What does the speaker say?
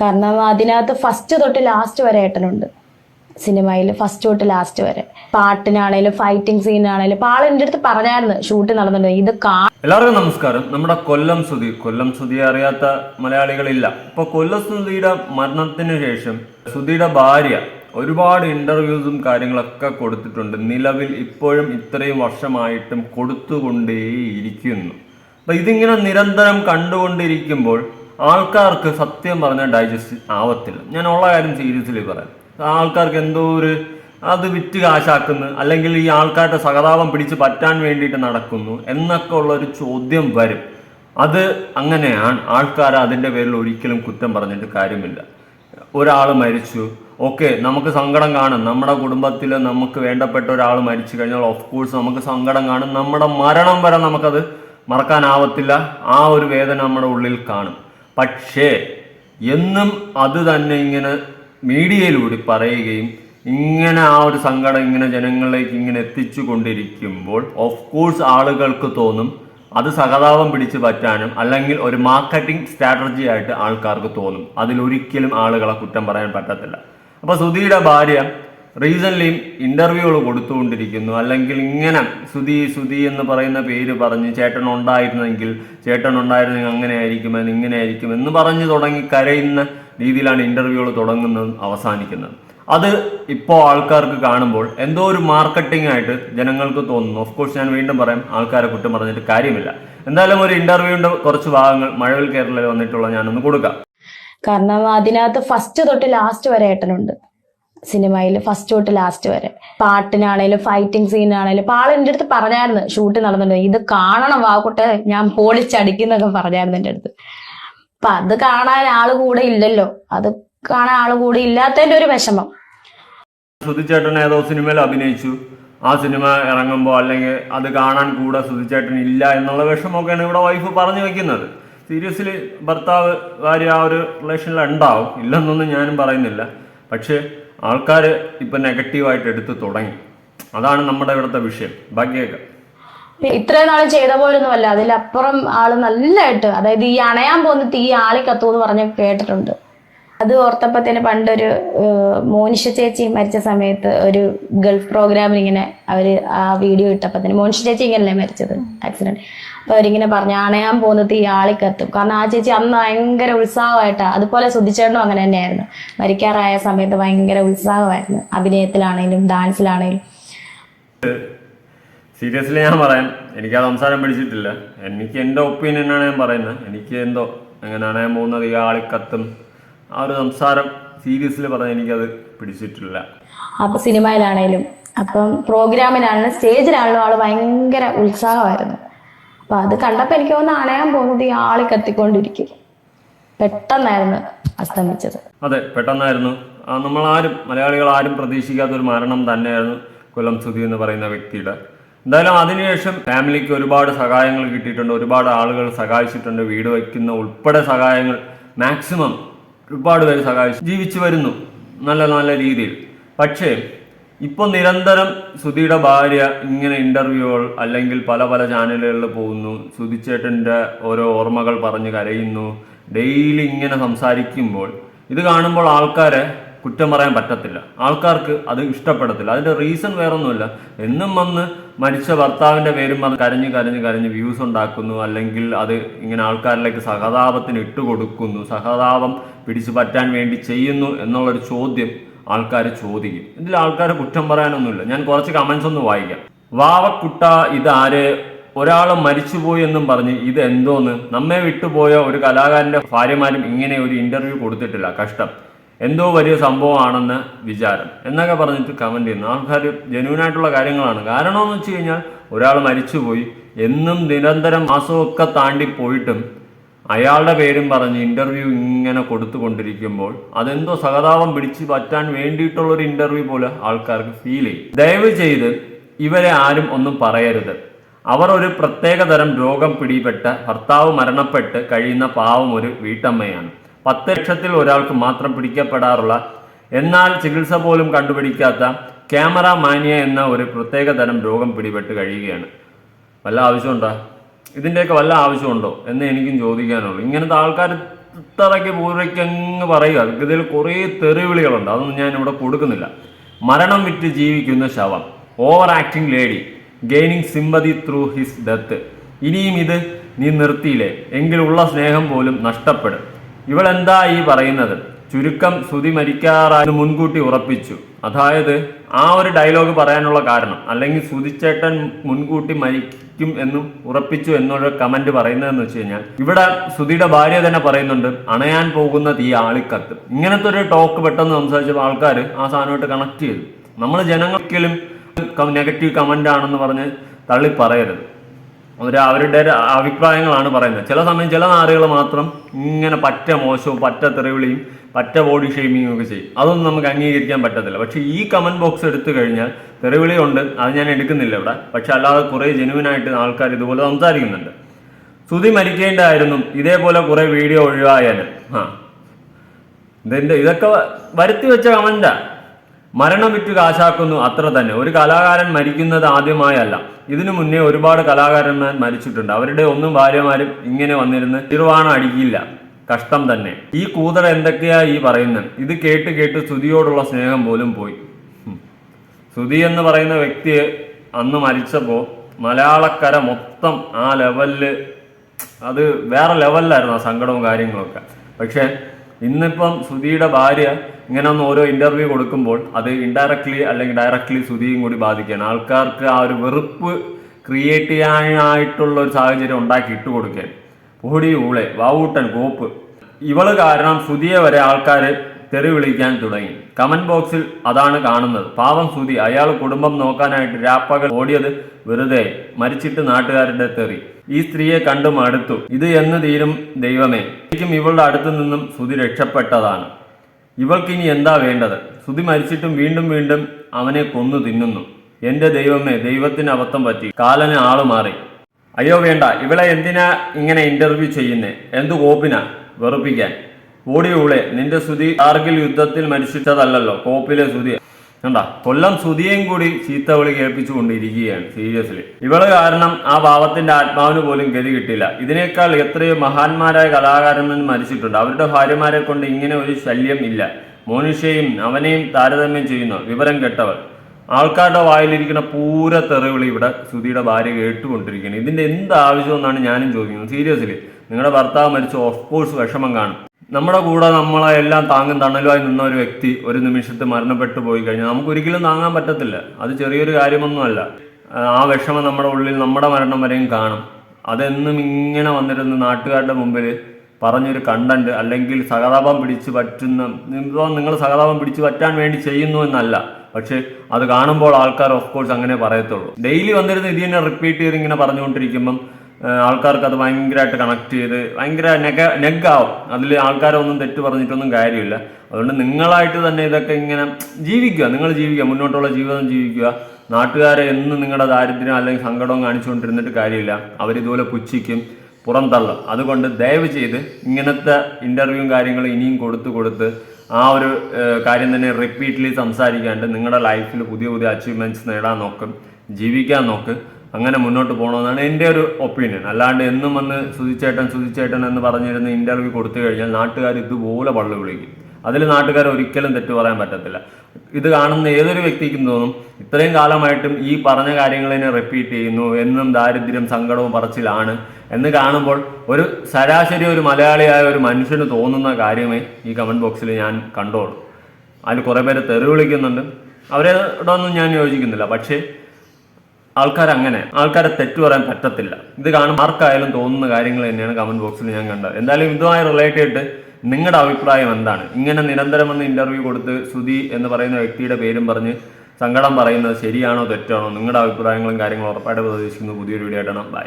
കാരണം അതിനകത്ത് ഫസ്റ്റ് തൊട്ട് ലാസ്റ്റ് വരെ ഏട്ടനുണ്ട്. സിനിമയിൽ ഫസ്റ്റ് തൊട്ട് ലാസ്റ്റ് വരെ. പാട്ടിനാണേലും ഫൈറ്റിംഗ് സീനാണേലും ഇപ്പൊ ആൾ എന്റെ അടുത്ത് പറഞ്ഞായിരുന്നു ഷൂട്ട് നടന്നിട്ടുണ്ട് ഇത് കാ എല്ലാവർക്കും നമസ്കാരം. നമ്മുടെ കൊല്ലം സുധി. കൊല്ലം സുധി അറിയാത്ത മലയാളികളില്ല. ഇപ്പൊ കൊല്ലം സുധിയുടെ മരണത്തിന് ശേഷം സുധിയുടെ ഭാര്യ ഒരുപാട് ഇന്റർവ്യൂസും കാര്യങ്ങളൊക്കെ കൊടുത്തിട്ടുണ്ട്. നിലവിൽ ഇപ്പോഴും ഇത്രയും വർഷമായിട്ടും കൊടുത്തുകൊണ്ടേയിരിക്കുന്നു. അപ്പൊ ഇതിങ്ങനെ നിരന്തരം കണ്ടുകൊണ്ടിരിക്കുമ്പോൾ ആൾക്കാർക്ക് സത്യം പറഞ്ഞാൽ ഡൈജസ്റ്റ് ആവത്തില്ല. ഞാൻ ഉള്ള കാര്യം സീരിയസ്ലി പറയാം. ആൾക്കാർക്ക് എന്തോ ഒരു അത് വിറ്റ് കാശാക്കുന്നു അല്ലെങ്കിൽ ഈ ആൾക്കാരുടെ സഹതാപം പിടിച്ച് പറ്റാൻ വേണ്ടിയിട്ട് നടക്കുന്നു എന്നൊക്കെ ഉള്ള ഒരു ചോദ്യം വരും. അത് അങ്ങനെയാണ്. ആൾക്കാർ അതിന്റെ പേരിൽ ഒരിക്കലും കുറ്റം പറഞ്ഞിട്ട് കാര്യമില്ല. ഒരാൾ മരിച്ചു. ഓക്കെ നമുക്ക് സങ്കടം കാണും. നമ്മുടെ കുടുംബത്തിൽ നമുക്ക് വേണ്ടപ്പെട്ട ഒരാൾ മരിച്ചു കഴിഞ്ഞാൽ ഓഫ് കോഴ്സ് നമുക്ക് സങ്കടം കാണും. നമ്മുടെ മരണം വരെ നമുക്കത് മറക്കാനാവത്തില്ല. ആ ഒരു വേദന നമ്മുടെ ഉള്ളിൽ കാണും. പക്ഷേ എന്നും അത് തന്നെ ഇങ്ങനെ മീഡിയയിലൂടെ പറയുകയും ഇങ്ങനെ ആ ഒരു സങ്കടം ഇങ്ങനെ ജനങ്ങളിലേക്ക് ഇങ്ങനെ എത്തിച്ചു കൊണ്ടിരിക്കുമ്പോൾ ഓഫ് കോഴ്സ് ആളുകൾക്ക് തോന്നും അത് സഹതാപം പിടിച്ചു പറ്റാനും അല്ലെങ്കിൽ ഒരു മാർക്കറ്റിംഗ് സ്ട്രാറ്റജി ആയിട്ട് ആൾക്കാർക്ക് തോന്നും. അതിലൊരിക്കലും ആളുകളെ കുറ്റം പറയാൻ പറ്റത്തില്ല. അപ്പോൾ സുധിയുടെ ഭാര്യ റീസൺലിയും ഇന്റർവ്യൂകൾ കൊടുത്തുകൊണ്ടിരിക്കുന്നു. അല്ലെങ്കിൽ ഇങ്ങനെ സുധി സുധി എന്ന് പറയുന്ന പേര് പറഞ്ഞ് ചേട്ടൻ ഉണ്ടായിരുന്നെങ്കിൽ ചേട്ടൻ ഉണ്ടായിരുന്നെങ്കിൽ അങ്ങനെ ആയിരിക്കുമെന്ന് ഇങ്ങനെ ആയിരിക്കും എന്ന് പറഞ്ഞു തുടങ്ങി കരയുന്ന രീതിയിലാണ് ഇന്റർവ്യൂകൾ തുടങ്ങുന്നതും അവസാനിക്കുന്നത്. അത് ഇപ്പോൾ ആൾക്കാർക്ക് കാണുമ്പോൾ എന്തോ ഒരു മാർക്കറ്റിംഗ് ആയിട്ട് ജനങ്ങൾക്ക് തോന്നുന്നു. ഓഫ് കോഴ്സ് ഞാൻ വീണ്ടും പറയാം ആൾക്കാരെ കുറ്റം പറഞ്ഞിട്ട് കാര്യമില്ല. എന്തായാലും ഒരു ഇന്റർവ്യൂവിന്റെ കുറച്ച് ഭാഗങ്ങൾ മഴവിൽ കേരളയിൽ വന്നിട്ടുള്ള ഞാനൊന്ന് കൊടുക്കാം. കാരണം അതിനകത്ത് ഫസ്റ്റ് തൊട്ട് ലാസ്റ്റ് വരെ ഏട്ടനുണ്ട്. സിനിമയിൽ ഫസ്റ്റ് തൊട്ട് ലാസ്റ്റ് വരെ. പാട്ടിനാണേലും ഫൈറ്റിംഗ് സീനാണേലും ഇപ്പൊ ആൾ എന്റെ അടുത്ത് പറഞ്ഞായിരുന്നു ഷൂട്ട് നടന്നിട്ടുണ്ട്. ഇത് കാണണം വാക്കുട്ടെ ഞാൻ പൊളിച്ചടിക്കുന്നൊക്കെ പറഞ്ഞായിരുന്നു എന്റെ അടുത്ത് അപ്പൊ അത് കാണാൻ ആൾ കൂടെ ഇല്ലല്ലോ. അത് കാണാൻ ആൾ കൂടെ ഇല്ലാത്തതിന്റെ ഒരു വിഷമം. സുധിച്ചേട്ടൻ ഏതോ സിനിമയിൽ അഭിനയിച്ചു. ആ സിനിമ ഇറങ്ങുമ്പോൾ അല്ലെങ്കിൽ അത് കാണാൻ കൂടെ സുധിച്ചേട്ടൻ ഇല്ല എന്നുള്ള വിഷമമൊക്കെയാണ് ഇവിടെ വൈഫ് പറഞ്ഞു വെക്കുന്നത്. സീരിയസ്ലി ഭർത്താവ് ഭാര്യ ആ ഒരു റിലേഷനിൽ ഉണ്ടാവും. ഇല്ലെന്നൊന്നും ഞാനും പറയുന്നില്ല. പക്ഷേ ആൾക്കാർ ഇപ്പം നെഗറ്റീവായിട്ട് എടുത്ത് തുടങ്ങി. അതാണ് നമ്മുടെ ഇവിടുത്തെ വിഷയം. ബാക്കിയൊക്കെ ഇത്രയും നാൾ ചെയ്ത പോലൊന്നുമല്ല അതിലപ്പുറം ആൾ നല്ലതായിട്ട് അതായത് ഈ അണയാൻ പോകുന്ന തീ ആളി കത്തു എന്ന് പറഞ്ഞ് കേട്ടിട്ടുണ്ട്. അത് ഓർത്തപ്പത്തിന് പണ്ടൊരു ഏഹ്, മോനിഷ ചേച്ചി മരിച്ച സമയത്ത് ഒരു ഗൾഫ് പ്രോഗ്രാമിൽ ഇങ്ങനെ അവർ ആ വീഡിയോ ഇട്ടപ്പത്തിന് മോനിഷ ചേച്ചി ഇങ്ങനല്ലേ മരിച്ചത് ആക്സിഡന്റ് അപ്പൊ അവരിങ്ങനെ പറഞ്ഞു അണയാൻ പോകുന്നത് ഈ ആളി കത്തും കാരണം ആ ചേച്ചി അന്ന് ഭയങ്കര ഉത്സാഹമായിട്ടാ അതുപോലെ സുധിച്ചേട്ടനും അങ്ങനെ തന്നെയായിരുന്നു. മരിക്കാറായ സമയത്ത് ഭയങ്കര ഉത്സാഹമായിരുന്നു അഭിനയത്തിലാണെങ്കിലും ഡാൻസിലാണെങ്കിലും സീരിയസ്ലി ഞാൻ പറയാം എനിക്ക് ആ സംസാരം പിടിച്ചിട്ടില്ല. എനിക്ക് എന്റെ ഒപ്പീനിയനാണ് ഞാൻ പറയുന്നത്. എനിക്ക് എന്തോ എങ്ങനെയാണ് ഞാൻ പോകുന്നത് ഈ ആളിക്കത്തും. ആ ഒരു സംസാരം സീരീസിൽ പറഞ്ഞാൽ എനിക്കത് പിടിച്ചിട്ടില്ല. അപ്പൊ സിനിമയിലാണേലും അപ്പം പ്രോഗ്രാമിലാണെങ്കിലും സ്റ്റേജിലാണെങ്കിലും ആൾ ഭയങ്കര ഉത്സാഹമായിരുന്നു. അപ്പൊ അത് കണ്ടപ്പോ എനിക്ക് ഒന്ന് അണയാൻ പോകുന്നത് ഈ ആൾ കത്തിക്കൊണ്ടിരിക്കും. പെട്ടെന്നായിരുന്നു അസ്തമിച്ചത്. അതെ പെട്ടെന്നായിരുന്നു. നമ്മൾ ആരും മലയാളികൾ ആരും പ്രതീക്ഷിക്കാത്ത ഒരു മരണം തന്നെയായിരുന്നു കൊല്ലം സുധി എന്ന് പറയുന്ന വ്യക്തിയുടെ. എന്തായാലും അതിനുശേഷം ഫാമിലിക്ക് ഒരുപാട് സഹായങ്ങൾ കിട്ടിയിട്ടുണ്ട്. ഒരുപാട് ആളുകൾ സഹായിച്ചിട്ടുണ്ട്. വീട് വയ്ക്കുന്ന ഉൾപ്പെടെ സഹായങ്ങൾ മാക്സിമം ഒരുപാട് പേര് സഹായിച്ചു. ജീവിച്ചു വരുന്നു. നല്ല നല്ല രീതിയിൽ. പക്ഷേ ഇപ്പോൾ നിരന്തരം സുധിയുടെ ഭാര്യ ഇങ്ങനെ ഇന്റർവ്യൂകൾ അല്ലെങ്കിൽ പല പല ചാനലുകളിൽ പോകുന്നു. സുധിച്ചേട്ടന്റെ ഓരോ ഓർമ്മകൾ പറഞ്ഞ് കരയുന്നു. ഡെയിലി ഇങ്ങനെ സംസാരിക്കുമ്പോൾ ഇത് കാണുമ്പോൾ ആൾക്കാരെ കുറ്റം പറയാൻ പറ്റത്തില്ല. ആൾക്കാർക്ക് അത് ഇഷ്ടപ്പെടത്തില്ല. അതിന്റെ റീസൺ വേറൊന്നുമില്ല. എന്നും വന്ന് മരിച്ച ഭർത്താവിന്റെ പേരും അത് കരഞ്ഞ് കരഞ്ഞ് കരഞ്ഞ് വ്യൂസ് ഉണ്ടാക്കുന്നു. അല്ലെങ്കിൽ അത് ഇങ്ങനെ ആൾക്കാരിലേക്ക് സഹതാപത്തിന് ഇട്ടുകൊടുക്കുന്നു സഹതാപം പിടിച്ചു പറ്റാൻ വേണ്ടി ചെയ്യുന്നു എന്നുള്ളൊരു ചോദ്യം ആൾക്കാർ ചോദിക്കും. ഇതിൽ ആൾക്കാർ കുറ്റം പറയാനൊന്നുമില്ല. ഞാൻ കുറച്ച് കമൻസ് ഒന്ന് വായിക്കാം. വാവക്കുട്ട ഇതാര്? ഒരാൾ മരിച്ചുപോയി എന്നും പറഞ്ഞ് ഇത് എന്തോന്ന്? നമ്മെ വിട്ടുപോയ ഒരു കലാകാരന്റെ ഭാര്യമാരും ഇങ്ങനെ ഒരു ഇന്റർവ്യൂ കൊടുത്തിട്ടില്ല. കഷ്ടം. എന്തോ വലിയ സംഭവമാണെന്ന് വിചാരം. എന്നൊക്കെ പറഞ്ഞിട്ട് കമന്റ് ചെയ്യുന്നു. ആൾക്കാർ ജനുവിനായിട്ടുള്ള കാര്യങ്ങളാണ്. കാരണം എന്ന് വെച്ച് കഴിഞ്ഞാൽ ഒരാൾ മരിച്ചുപോയി. എന്നും നിരന്തരം മാസമൊക്കെ താണ്ടി പോയിട്ടും അയാളുടെ പേരും പറഞ്ഞ് ഇന്റർവ്യൂ ഇങ്ങനെ കൊടുത്തുകൊണ്ടിരിക്കുമ്പോൾ അതെന്തോ സഹതാപം പിടിച്ച് പറ്റാൻ വേണ്ടിയിട്ടുള്ള ഒരു ഇന്റർവ്യൂ പോലെ ആൾക്കാർക്ക് ഫീൽ ചെയ്യും. ദയവ് ചെയ്ത് ഇവരെ ആരും ഒന്നും പറയരുത്. അവർ ഒരു പ്രത്യേകതരം രോഗം പിടിപെട്ട ഭർത്താവ് മരണപ്പെട്ട് കഴിയുന്ന പാവം ഒരു വീട്ടമ്മയാണ്. പത്ത് ലക്ഷത്തിൽ ഒരാൾക്ക് മാത്രം പിടിക്കപ്പെടാറുള്ള എന്നാൽ ചികിത്സ പോലും കണ്ടുപിടിക്കാത്ത ക്യാമറ മാനിയ എന്ന ഒരു പ്രത്യേക തരം രോഗം പിടിപെട്ട് കഴിയുകയാണ്. വല്ല ആവശ്യമുണ്ടോ? ഇതിന്റെയൊക്കെ വല്ല ആവശ്യമുണ്ടോ എന്ന് എനിക്കും ചോദിക്കാനുള്ളൂ. ഇങ്ങനത്തെ ആൾക്കാർ ഇത്രയ്ക്ക് പൂർവയ്ക്കങ്ങ് പറയുക ഇതിൽ കുറേ തെറിവിളികളുണ്ട് അതൊന്നും ഞാൻ ഇവിടെ കൊടുക്കുന്നില്ല. മരണം വിറ്റ് ജീവിക്കുന്ന ശവം over acting lady gaining sympathy through his death. ഇനിയും ഇത് നീ നിർത്തിയില്ലേ? എങ്കിലുള്ള സ്നേഹം പോലും നഷ്ടപ്പെടും. ഇവളെന്താ ഈ പറയുന്നത്? ചുരുക്കം ശ്രുതി മരിക്കാറായി മുൻകൂട്ടി ഉറപ്പിച്ചു. അതായത് ആ ഒരു ഡയലോഗ് പറയാനുള്ള കാരണം അല്ലെങ്കിൽ ശ്രുതിച്ചേട്ടൻ മുൻകൂട്ടി മരിക്കും എന്നും ഉറപ്പിച്ചു എന്നുള്ള കമന്റ് പറയുന്നതെന്ന് വെച്ച് കഴിഞ്ഞാൽ ഇവിടെ ശ്രുതിയുടെ ഭാര്യ തന്നെ പറയുന്നുണ്ട് അണയാൻ പോകുന്ന തീ ആളിക്കത്ത്. ഇങ്ങനത്തെ ഒരു ടോക്ക് പെട്ടെന്ന് സംസാരിച്ചപ്പോൾ ആൾക്കാർ ആ സാധനമായിട്ട് കണക്ട് ചെയ്തു. നമ്മൾ ജനങ്ങൾക്കിലും നെഗറ്റീവ് കമന്റ് ആണെന്ന് പറഞ്ഞ് തള്ളി പറയരുത്. അവർ അവരുടെ അഭിപ്രായങ്ങളാണ് പറയുന്നത്. ചില സമയം ചില നാടുകൾ മാത്രം ഇങ്ങനെ പറ്റ മോശവും പറ്റ തെറിവിളിയും പറ്റ ബോഡി ഷെയ്മിങ്ങും ഒക്കെ ചെയ്യും. അതൊന്നും നമുക്ക് അംഗീകരിക്കാൻ പറ്റത്തില്ല. പക്ഷേ ഈ കമന്റ് ബോക്സ് എടുത്തു കഴിഞ്ഞാൽ തെറിവിളി ഉണ്ട് അത് ഞാൻ എടുക്കുന്നില്ല ഇവിടെ. പക്ഷെ അല്ലാതെ കുറേ ജെനുവിനായിട്ട് ആൾക്കാർ ഇതുപോലെ സംസാരിക്കുന്നുണ്ട്. ശ്രുതി മരിക്കേണ്ടായിരുന്നു ഇതേപോലെ കുറേ വീഡിയോ ഒഴിവായാലും. ആ ഇതിന്റെ ഇതൊക്കെ വരുത്തി വെച്ച കമന്റാ മരണം വിറ്റ് കാശാക്കുന്നു അത്ര തന്നെ. ഒരു കലാകാരൻ മരിക്കുന്നത് ആദ്യമായല്ല. ഇതിനു മുന്നേ ഒരുപാട് കലാകാരന്മാർ മരിച്ചിട്ടുണ്ട്. അവരുടെ ഒന്നും ഭാര്യമാരും ഇങ്ങനെ വന്നിരുന്ന് തിരുവാണ അടിക്കില്ല. കഷ്ടം തന്നെ. ഈ കൂതറ എന്തൊക്കെയാ ഈ പറയുന്നത്? ഇത് കേട്ട് കേട്ട് സ്തുതിയോടുള്ള സ്നേഹം പോലും പോയി. സ്തുതി എന്ന് പറയുന്ന വ്യക്തി അന്ന് മരിച്ചപ്പോൾ മലയാളക്കര മൊത്തം ആ ലെവലിൽ അത് വേറെ ലെവലിലായിരുന്നു ആ സങ്കടവും കാര്യങ്ങളൊക്കെ. പക്ഷേ ഇന്നിപ്പം സുധിയുടെ ഭാര്യ ഇങ്ങനെ ഒന്ന് ഓരോ ഇന്റർവ്യൂ കൊടുക്കുമ്പോൾ അത് ഇൻഡയറക്ട്ലി അല്ലെങ്കിൽ ഡയറക്ട്ലി സുധിയും കൂടി ബാധിക്കുകയാണ്. ആൾക്കാർക്ക് ആ ഒരു വെറുപ്പ് ക്രിയേറ്റ് ചെയ്യാനായിട്ടുള്ള ഒരു സാഹചര്യം ഉണ്ടാക്കി ഇട്ട് കൊടുക്കാൻ. പൊടി ഊളെ വാവൂട്ടൻ കോപ്പ്. ഇവൾ കാരണം സുധിയെ വരെ ആൾക്കാർ തെറി വിളിക്കാൻ തുടങ്ങി. കമന്റ് ബോക്സിൽ അതാണ് കാണുന്നത്. പാവം സുധി അയാൾ കുടുംബം നോക്കാനായിട്ട് രാപ്പകൽ ഓടിയത് വെറുതെ മരിച്ചിട്ട് നാട്ടുകാരുടെ തെറി. ഈ സ്ത്രീയെ കണ്ടു മടുത്തു ഇത് എന്ന് തീരും ദൈവമേ. ശരിക്കും ഇവളുടെ അടുത്തു നിന്നും സുതി രക്ഷപ്പെട്ടതാണ്. ഇവൾക്കിനി എന്താ വേണ്ടത്? സുതി മരിച്ചിട്ടും വീണ്ടും വീണ്ടും അവനെ കൊന്നു തിന്നുന്നു. എന്റെ ദൈവമേ ദൈവത്തിന് അബദ്ധം പറ്റി. കാലന് ആൾ മാറി. അയ്യോ വേണ്ട. ഇവളെ എന്തിനാ ഇങ്ങനെ ഇന്റർവ്യൂ ചെയ്യുന്നേ? എന്തു കോപ്പിനാ? വെറുപ്പിക്കാൻ. ഓടിയൂളെ നിന്റെ സുതി കാർഗിൽ യുദ്ധത്തിൽ മരിച്ചിട്ടതല്ലല്ലോ കോപ്പിലെ സുതി കണ്ട? കൊല്ലം സുതിയെയും കൂടി ചീത്ത വിളി കേൾപ്പിച്ചുകൊണ്ടിരിക്കുകയാണ് സീരിയസ്ലി. ഇവൾ കാരണം ആ പാവത്തിന്റെ ആത്മാവിന് പോലും ഗതി കിട്ടില്ല. ഇതിനേക്കാൾ എത്രയോ മഹാന്മാരായ കലാകാരന്മാർ മരിച്ചിട്ടുണ്ട്. അവരുടെ ഭാര്യമാരെ കൊണ്ട് ഇങ്ങനെ ഒരു ശല്യം ഇല്ല. മോനുഷയും അവനെയും താരതമ്യം ചെയ്യുന്നു വിവരം കെട്ടവൾ. ആൾക്കാരുടെ വായിലിരിക്കുന്ന പൂര തെറിവിളി ഇവിടെ സുധിയുടെ ഭാര്യ കേട്ടുകൊണ്ടിരിക്കുകയാണ്. ഇതിന്റെ എന്ത് ആവശ്യമെന്നാണ് ഞാനും ചോദിക്കുന്നത്. സീരിയസ്ലി നിങ്ങളുടെ ഭർത്താവ് മരിച്ച ഓഫ് കോഴ്സ് വിഷമം കാണും. നമ്മുടെ കൂടെ നമ്മളെ എല്ലാം താങ്ങും തണലുമായി നിന്ന ഒരു വ്യക്തി ഒരു നിമിഷത്ത് മരണപ്പെട്ടു പോയി കഴിഞ്ഞാൽ നമുക്ക് ഒരിക്കലും താങ്ങാൻ പറ്റത്തില്ല. അത് ചെറിയൊരു കാര്യമൊന്നുമല്ല. ആ വിഷമം നമ്മുടെ ഉള്ളിൽ നമ്മുടെ മരണം വരെയും കാണും. അതെന്നും ഇങ്ങനെ വന്നിരുന്ന നാട്ടുകാരുടെ മുമ്പിൽ പറഞ്ഞൊരു കണ്ടന്റ് അല്ലെങ്കിൽ സഹതാപം പിടിച്ച് പറ്റുന്ന ഇപ്പോൾ നിങ്ങൾ സഹതാപം പിടിച്ച് പറ്റാൻ വേണ്ടി ചെയ്യുന്നു എന്നല്ല. പക്ഷെ അത് കാണുമ്പോൾ ആൾക്കാർ ഓഫ് കോഴ്സ് അങ്ങനെ പറയത്തുള്ളൂ. ഡെയിലി വന്നിരുന്ന ഇത് തന്നെ റിപ്പീറ്റ് ചെയ്ത് ഇങ്ങനെ പറഞ്ഞുകൊണ്ടിരിക്കുമ്പം ആൾക്കാർക്ക് അത് ഭയങ്കരമായിട്ട് കണക്ട് ചെയ്ത് ഭയങ്കര നെഗ നെഗാവും. അതിൽ ആൾക്കാരൊന്നും തെറ്റ് പറഞ്ഞിട്ടൊന്നും കാര്യമില്ല. അതുകൊണ്ട് നിങ്ങളായിട്ട് തന്നെ ഇതൊക്കെ ഇങ്ങനെ ജീവിക്കുക. നിങ്ങൾ ജീവിക്കുക. മുന്നോട്ടുള്ള ജീവിതം ജീവിക്കുക. നാട്ടുകാരെ എന്ന് നിങ്ങളുടെ ദാരിദ്ര്യം അല്ലെങ്കിൽ സങ്കടവും കാണിച്ചുകൊണ്ടിരുന്നിട്ട് കാര്യമില്ല. അവരിതുപോലെ പുച്ഛിക്കും പുറന്തള്ളും അതുകൊണ്ട് ദയവ് ചെയ്ത് ഇങ്ങനത്തെ ഇന്റർവ്യൂവും കാര്യങ്ങളും ഇനിയും കൊടുത്ത് കൊടുത്ത് ആ ഒരു കാര്യം തന്നെ റിപ്പീറ്റ്ലി സംസാരിക്കാണ്ട് നിങ്ങളുടെ ലൈഫിൽ പുതിയ പുതിയ അച്ചീവ്മെന്റ്സ് നേടാൻ നോക്കും ജീവിക്കാൻ നോക്ക്. അങ്ങനെ മുന്നോട്ട് പോകണമെന്നാണ് എന്റെ ഒരു ഒപ്പീനിയൻ അല്ലാണ്ട് എന്നും വന്ന് സുതിച്ചേട്ടൻ സുതിച്ചേട്ടൻ എന്ന് പറഞ്ഞിരുന്ന ഇന്റർവ്യൂ കൊടുത്തു കഴിഞ്ഞാൽ നാട്ടുകാർ ഇതുപോലെ പള്ളു വിളിക്കും. അതിൽ നാട്ടുകാർ ഒരിക്കലും തെറ്റു പറയാൻ പറ്റത്തില്ല. ഇത് കാണുന്ന ഏതൊരു വ്യക്തിക്കും തോന്നും ഇത്രയും കാലമായിട്ടും ഈ പറഞ്ഞ കാര്യങ്ങൾ തന്നെ റിപ്പീറ്റ് ചെയ്യുന്നു എന്നും ദാരിദ്ര്യം സങ്കടവും പറച്ചിലാണ് എന്ന് കാണുമ്പോൾ ഒരു ശരാശരി ഒരു മലയാളിയായ ഒരു മനുഷ്യന് തോന്നുന്ന കാര്യമേ ഈ കമന്റ് ബോക്സിൽ ഞാൻ കണ്ടോളൂ. അതിൽ കുറേ പേര് തെറി വിളിക്കുന്നുണ്ട്. അവരോടൊന്നും ഞാൻ യോജിക്കുന്നില്ല. പക്ഷേ ആൾക്കാർ അങ്ങനെ ആൾക്കാരെ തെറ്റു പറയാൻ പറ്റത്തില്ല. ഇത് കാണും ആർക്കായാലും തോന്നുന്ന കാര്യങ്ങൾ തന്നെയാണ് കമന്റ് ബോക്സിൽ ഞാൻ കണ്ടത്. എന്തായാലും ഇതുമായി റിലേറ്റ് നിങ്ങളുടെ അഭിപ്രായം എന്താണ്? ഇങ്ങനെ നിരന്തരം വന്ന് ഇന്റർവ്യൂ കൊടുത്ത് സുധി എന്ന് പറയുന്ന വ്യക്തിയുടെ പേരും പറഞ്ഞ് സങ്കടം പറയുന്നത് ശരിയാണോ തെറ്റാണോ? നിങ്ങളുടെ അഭിപ്രായങ്ങളും കാര്യങ്ങളും ഉറപ്പായിട്ട് പ്രതീക്ഷിക്കുന്നു. പുതിയൊരു വീഡിയോ ആയിട്ടാണ് ബൈ